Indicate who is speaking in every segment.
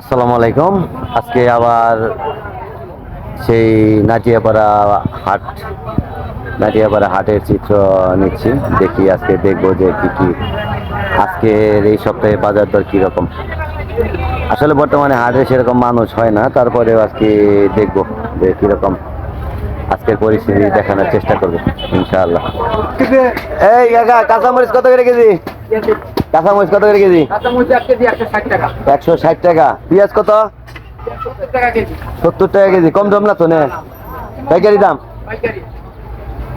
Speaker 1: আসসালামু আলাইকুম। আজকে আবার সেই নাটিয়াপাড়া হাট নাটিয়াপাড়া হাটের চিত্র নিচ্ছি। দেখি আজকে দেখব যে কি কি আজকের এই সপ্তাহে বাজার দর কীরকম আসলে বর্তমানে হাটে সেরকম মানুষ হয় না, তারপরেও আজকে দেখব যে কীরকম আজকের পরিস্থিতি দেখানোর চেষ্টা করব, ইনশাআল্লাহ। এই কাকা, কাঁচামরিচ কত করে কেজি? কাঁচামরিচ কত করে কেজি?
Speaker 2: একশো ষাট টাকা।
Speaker 1: পেঁয়াজ কত?
Speaker 2: সত্তর টাকা কেজি।
Speaker 1: কম দাম না তো নে। পাইকারি দাম?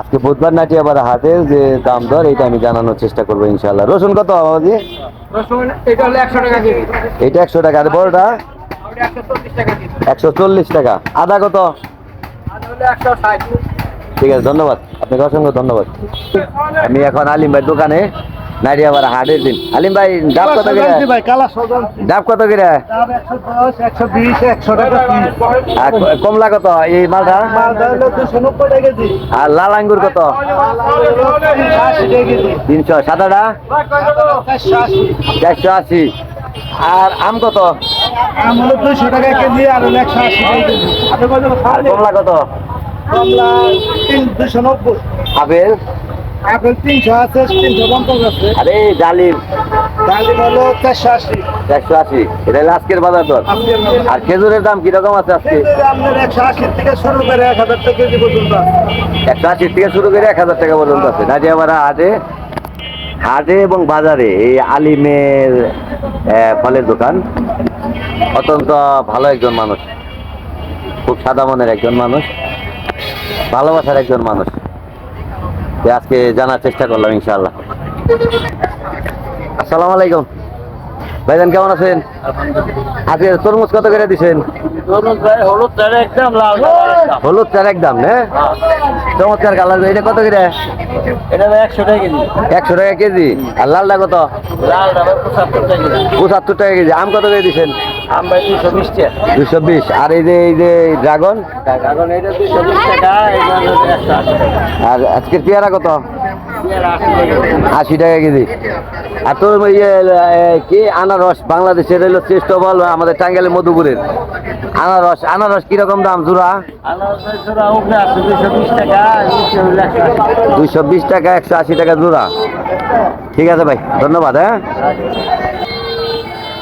Speaker 1: আজকে বুধবার নাটি আবার হাটে যে দাম দর এটা আমি জানানোর চেষ্টা করব ইনশাল্লাহ রসুন কত বাবাজি?
Speaker 2: এটা একশো টাকা
Speaker 1: আর বড়টা?
Speaker 2: একশো চল্লিশ টাকা
Speaker 1: আদা কত? ঠিক আছে ধন্যবাদ। আপনাকে অসংখ্য ধন্যবাদ। আমি এখন আলিম ভাই দোকানে নাইডিয়াপাড়া হাটের দিন। আলিম ভাই ডাব কত করে? ডাব কত করে? আর কমলা কত এই মালটা? আর লাল আঙ্গুর কত?
Speaker 3: তিনশো
Speaker 1: সাদাটা?
Speaker 3: চারশো আশি।
Speaker 1: আর আম কত?
Speaker 3: আম হলো দুশো টাকা কেজি আর একশো আশি
Speaker 1: আর কমলা কত?
Speaker 3: কমলা তিন দুশো নব্বই।
Speaker 1: আপেল?
Speaker 3: আপেল তিনশো আছে তিনশো পঞ্চাশ আছে
Speaker 1: আরে
Speaker 3: ডালিম হলো চারশো আশি।
Speaker 1: একশো আশি। এটা হলো আজকের বাজার দর। আর খেজুরের দাম কীরকম আছে আজকে?
Speaker 3: একশো আশির থেকে শুরু করে এক হাজার টাকা কেজি পর্যন্ত আছে।
Speaker 1: একশো আশি থেকে শুরু করে এক হাজার টাকা পর্যন্ত আছে। হাটে হাটে এবং বাজারে এই আলিমের ফলের দোকান অত্যন্ত ভালো একজন মানুষ। খুব সাদা মনের একজন মানুষ ভালোবাসার একজন মানুষ। আজকে জানার চেষ্টা করলাম ইনশাল্লাহ আসসালামু আলাইকুম। ভাইজান কেমন আছেন? আজকে তরমুজ কত করে দিছেন?
Speaker 2: হলুদ চারে একদম
Speaker 1: না? চমৎকার কালার এটা কত করে?
Speaker 2: একশো টাকা কেজি।
Speaker 1: একশো টাকা কেজি। আর লালটা কত?
Speaker 2: পঁচাত্তর টাকা কেজি।
Speaker 1: টাকা কেজি। আম কত করে দিচ্ছেন
Speaker 2: আম দুশো বিশ
Speaker 1: আর এই যে এই যে ড্রাগন? আর আজকের পেয়ারা কত?
Speaker 2: আশি টাকা কেজি।
Speaker 1: আর তোর ইয়ে কি? আনারস, বাংলাদেশের হলো শ্রেষ্ঠ বল আমাদের টাঙ্গাইলের মধুপুরের। আনারস আনারস কীরকম দাম জোড়া দুইশো বিশ টাকা, একশো আশি টাকা জোড়া ঠিক আছে ভাই, ধন্যবাদ হ্যাঁ?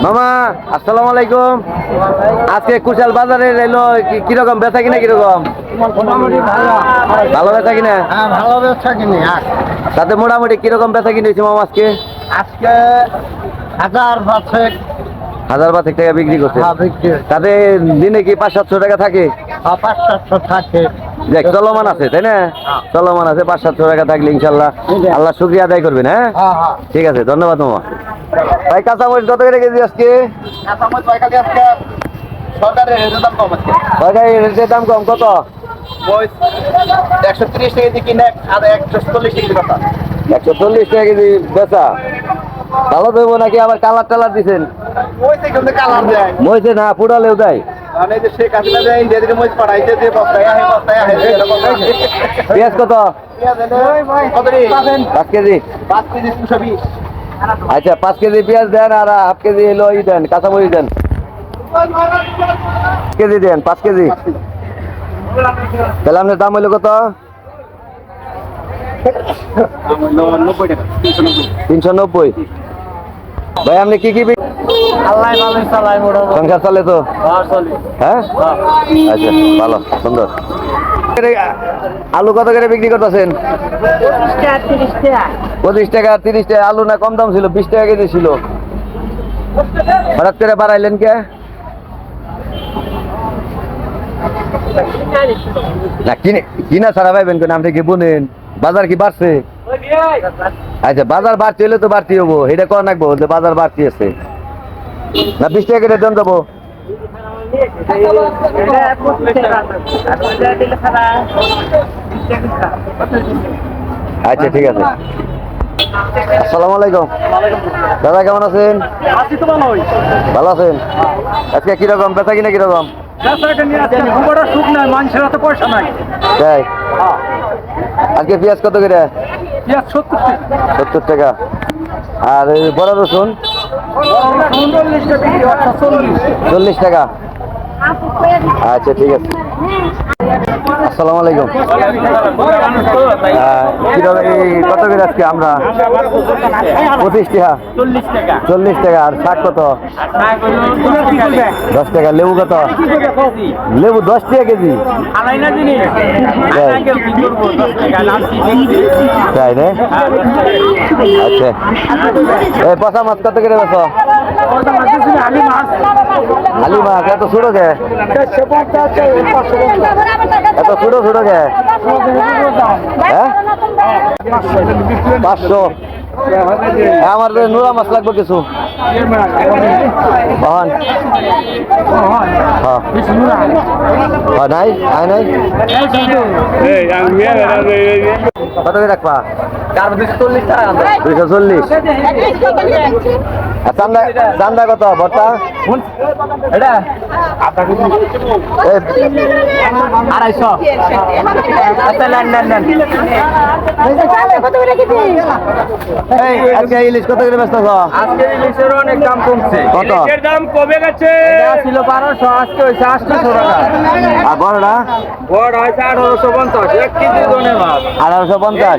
Speaker 1: মামা আসসালামু আলাইকুম। আজকে কুশাল বাজারে এলো কীরকম বেচা কিনা কীরকম? ভালো বেচা কিনা?
Speaker 3: হ্যাঁ ভালো ব্যবসা কিনি হ্যাঁ।
Speaker 1: তাতে মোটামুটি কীরকম বেচা কিনেছি মামা আজকে?
Speaker 3: আজকে হাজার পাঁচেক।
Speaker 1: হাজার পাঁচেক টাকা বিক্রি করছে।
Speaker 3: হ্যাঁ।
Speaker 1: তাতে দিনে কি পাঁচ সাতশো টাকা থাকে?
Speaker 3: পাঁচ সাতশো থাকে।
Speaker 1: দেখ চলমান আছে তাই না? চলমান আছে পাঁচ সাতশো টাকা থাকলে ইনশাল্লাহ। আল্লাহ শুক্রিয়া আদায় করবেন হ্যাঁ। ঠিক আছে ধন্যবাদ মামা। ভাই কাঁচামরিচ কত করে কেজি আজকে?
Speaker 3: কাঁচামরিচ পাইকারি আজকে সরকারের রেটের দাম কম আছে
Speaker 1: সরকারি রেটের দাম কম কত?
Speaker 3: একশো তিরিশ টাকা দিয়ে কিনে আর একশো চল্লিশ টাকা কথা
Speaker 1: একশো চল্লিশ টাকা কেজি বেচা। ভালো দেবো নাকি? আবার কালার টালার দিছেন? মইছে না পুরালেও দেয়। পেঁয়াজ কত? পাঁচ কেজি।
Speaker 3: পাঁচ কেজি দুশো বিশ।
Speaker 1: আচ্ছা পাঁচ কেজি পেঁয়াজ দেন আর হাফ কেজি এলো ই দেন কাঁচামরিচ দেন। কেজি দেন পাঁচ কেজি। তাহলে আপনার দাম হইল কত?
Speaker 3: তিনশো নব্বই।
Speaker 1: ভাই আপনি কি কি সংসার চলে তো?
Speaker 2: চলে।
Speaker 1: হ্যাঁ? আচ্ছা ভালো সুন্দর। আলু কত করে বিক্রি করতেছেন? পঁচিশ টাকা, তিরিশ টাকা, আলু না কম দাম ছিল? বিশ টাকা কেজি ছিল। হঠাৎ করে বাড়াইলেন কে? না, কিনে, কিনা ছাড়া পাইবেন কেন? আপনি কি বুনেন? বাজার কি বাড়ছে? আচ্ছা বাজার বাড়তি হলে তো বাড়তি হব। এটা কর রাখব যে বাজার বাড়তি আছে। না, বিশ টাকা কেটে দেন যাব। আচ্ছা ঠিক আছে। আসসালামু আলাইকুম। দাদা কেমন আছেন?
Speaker 3: ভালো
Speaker 1: আছেন? আজকে কীরকম? বেচা কিনা কীরকম? তাই? আজকে পেঁয়াজ কত করে?
Speaker 3: সত্তর টাকা।
Speaker 1: আর বড় রসুন? চল্লিশ টাকা। আচ্ছা ঠিক আছে। আসসালামু আলাইকুম। কত করে আজকে আমরা? পঁচিশ টাকা।
Speaker 2: চল্লিশ টাকা।
Speaker 1: আর শাক কত? দশ টাকা। লেবু কত? লেবু দশ টাকা কেজি। তাই রে আচ্ছা। পচা মাছ কত করে
Speaker 2: মাছ
Speaker 1: আলি মাছ এত ছোট কে? এত ছোট ছোট কে? হ্যাঁ? পাঁচশো। হ্যাঁ, আমার নোরা মাছ লাগবে কিছু। বহন হ্যাঁ। হ্যাঁ, নাই আয় নাই। কত রাখবা? দুইশো চল্লিশ আর চান্দা চান্দা কত? ভর্তা? এ,
Speaker 2: আড়াইশো। আচ্ছা নেন নেন নেন।
Speaker 1: এই আজকে ইলিশ কত করে ব্যস্ত
Speaker 2: আজকে ইলিশের অনেক দাম কমছে।
Speaker 1: কত?
Speaker 2: দাম কমে গেছে। ছিল বারোশো আজকে হয়েছে আটশোশো টাকা।
Speaker 1: আর বড়টা?
Speaker 2: বড় হয়েছে আঠারোশো পঞ্চাশ। এক কেজি
Speaker 1: আঠারোশো পঞ্চাশ।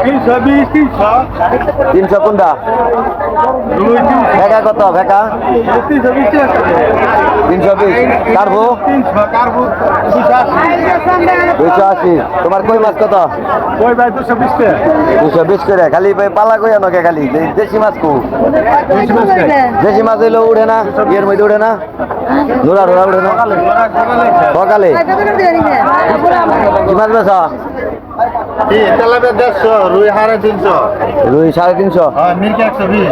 Speaker 2: তিনশো
Speaker 1: কোনটা ভেকা কত? ভেকা?
Speaker 2: তিনশো বিশ।
Speaker 1: কারবো দুইশো আশি। তোমার কই মাছ কত?
Speaker 2: দুশো বিশ
Speaker 1: করে। খালি পালা কই আনো কে খালি দেশি মাছ কু। দেশি মাছ হইলেও উঠে না, ইয়ের মধ্যে উঠে না। নোড়া ডোড়া উঠে না। সকালে কি মাছ
Speaker 3: দেড়শো রুই হাড়ে তিনশো।
Speaker 1: রুই সাড়ে তিনশো?
Speaker 3: হ্যাঁ একশো বিশ।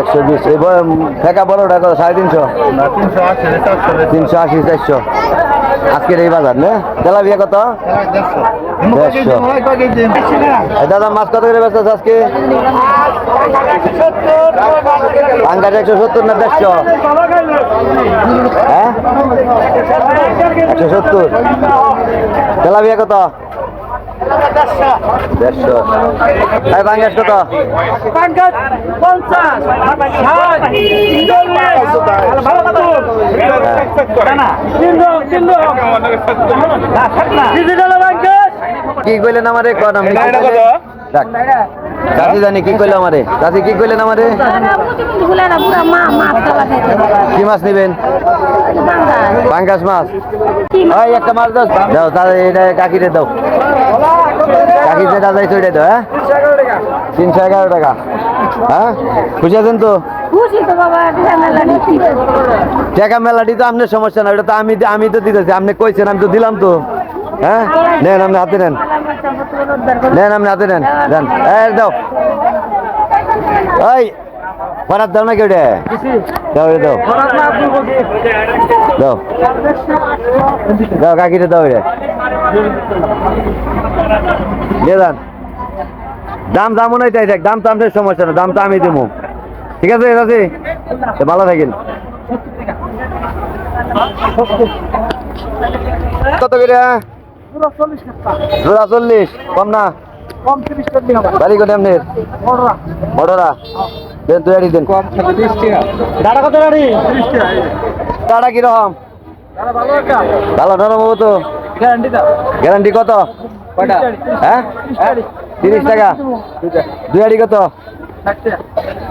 Speaker 1: একশো বয় ফেকা বড়টা কত? সাড়ে তিনশো?
Speaker 3: তিনশো আশি চারশো
Speaker 1: আজকের এই বাজার না? তেলাপিয়া কত?
Speaker 3: দেড়শো।
Speaker 1: দাদা মাছ কত করে ব্যস্ত আজকে? পাঙ্গাস একশো সত্তর না দেড়শো? হ্যাঁ? একশো সত্তর। তেলাপিয়া কত? দেড়শো। কত? কি কইলেন আমারে? কন আপনি। চাচি জানি কি কইলো আমারে? চাচি কি কইলেন আমারে? কি মাছ নেবেন? পাঙ্গাস মাছ। ওই একটা মাছ দাও। দাও এটা কাকিরে দাও। কাকি যেটা ওইটাই দাও হ্যাঁ? তিনশো এগারো টাকা। হ্যাঁ? খুশি আছেন তো? টাকা মেলাটি তো আপনার সমস্যা না ওটা তো আমি আমি তো দিতেছি আপনি কইছেন আমি তো দিলাম তো। হ্যাঁ? নেন আপনি হাতে নেন। নেন আপনি হাতে নেন দেন। এই দাও। ওই ফরাত দাও না কেউ দাও রে দাও। দাও। দাও কাকিরে দাও রে দেন দাম দাম নয় তাই দেখ দাম তো আপনার সমস্যা না দাম তো আমি দেবো ঠিক আছে আছে ভালো থাকেন। কত করে? জোড়া চল্লিশ কম না? বাড়ি কোটে আপনার? বড়রা। দেন দুই আড়ি দেন।
Speaker 2: দাঁড়া কত গাড়ি
Speaker 1: টাটা কীরকম? ভালো নরম হব তো? গ্যারান্টি কত? হ্যাঁ? তিরিশ টাকা? দুই আড়ি কত?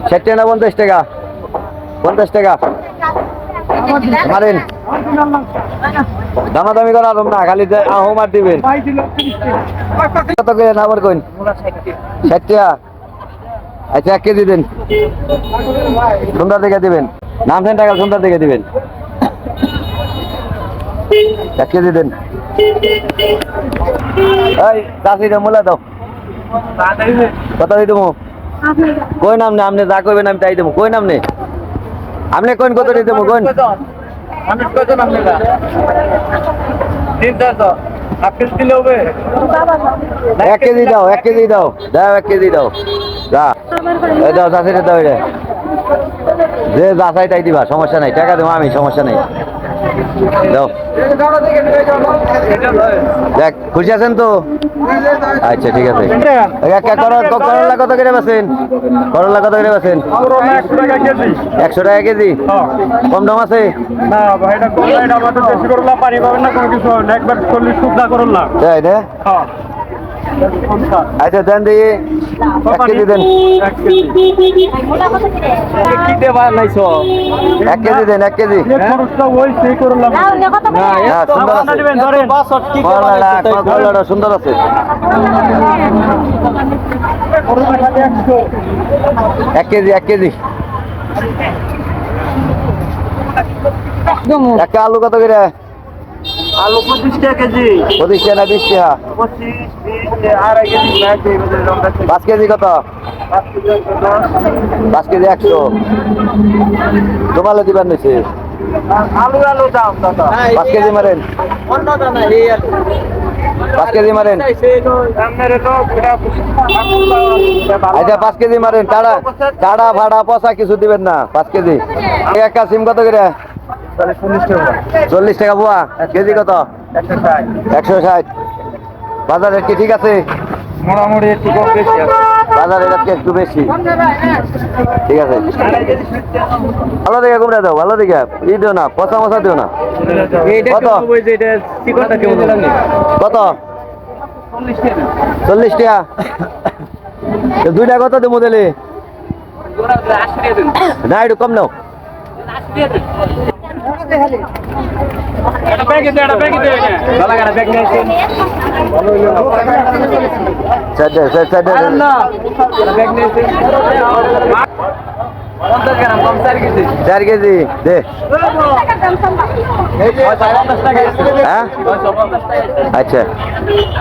Speaker 1: ষাট না পঞ্চাশ টাকা? পঞ্চাশ টাকা। মারেন। দামাদামি করা না, খালি দে- আহো মার দিবেন। কত করে না আবার কইন? ষাট আচ্ছা এক কেজি দেন। সুন্দর দেখে দিবেন। নাম সেন টাকা সুন্দর দেখে দিবেন। এক কেজি দেন। এই চাষিটা মূলা দাও। কত দিই দেবো কই নাম নে? আপনি যা কইবেন আমি তাই দেবো কই নাম নে? আপনি কোন কত দিতে দেবো কোন? এক কেজি দাও, এক কেজি দাও। দাও, এক কেজি দাও। যা। এই দাও চাষিটা দাও এটা। যে যাচাই তাই দিবা, সমস্যা নাই। টাকা দেবো আমি, সমস্যা নেই। দাও। দেখ খুশি আছেন তো? আচ্ছা ঠিক আছে। করলা কত করে পাচ্ছেন করলা কত করে
Speaker 2: পাচ্ছেন একশো টাকা কেজি
Speaker 1: একশো টাকা কেজি। কম দাম আছে?
Speaker 2: না
Speaker 1: তাই? আচ্ছা দেন দিই এক কেজি দেন।
Speaker 2: এক কেজি।
Speaker 1: দেন এক কেজি। হ্যাঁ সুন্দর আছে। এক কেজি এক কেজি। একটা আলু কত করে?
Speaker 2: আলু পঁচিশ টাকা কেজি।
Speaker 1: পঁচিশ টাকা বিশ টাকা?
Speaker 2: পঁচিশ বিশ আড়াই কেজি
Speaker 1: পাঁচ কেজি কত? পাঁচ কেজি একশো তোমালে দিবার নিছে
Speaker 2: আলু আলু দাম
Speaker 1: পাঁচ কেজি মারেন। পাঁচ কেজি মারেন। আচ্ছা পাঁচ কেজি মারেন। টাড়া টাড়া ভাড়া পয়সা কিছু দিবেন না পাঁচ কেজি। একটা সিম কত করে? চল্লিশ টাকা বুয়া। কেজি কত? একশো ষাট। বাজার রেট কি ঠিক আছে?
Speaker 2: মোটামুটি একটু কম বেশি আছে।
Speaker 1: বাজারের রেট কি একটু বেশি? ঠিক আছে। ভালো দেখে কুমড়া দাও ভালো দেখে। ই দিও না পচা মশা দিও না। কত? কত? চল্লিশ টাকা। দুইটা কত দেবো দিলে না একটু কম নাও।
Speaker 2: চার কেজি।
Speaker 1: দে। হ্যাঁ? আচ্ছা।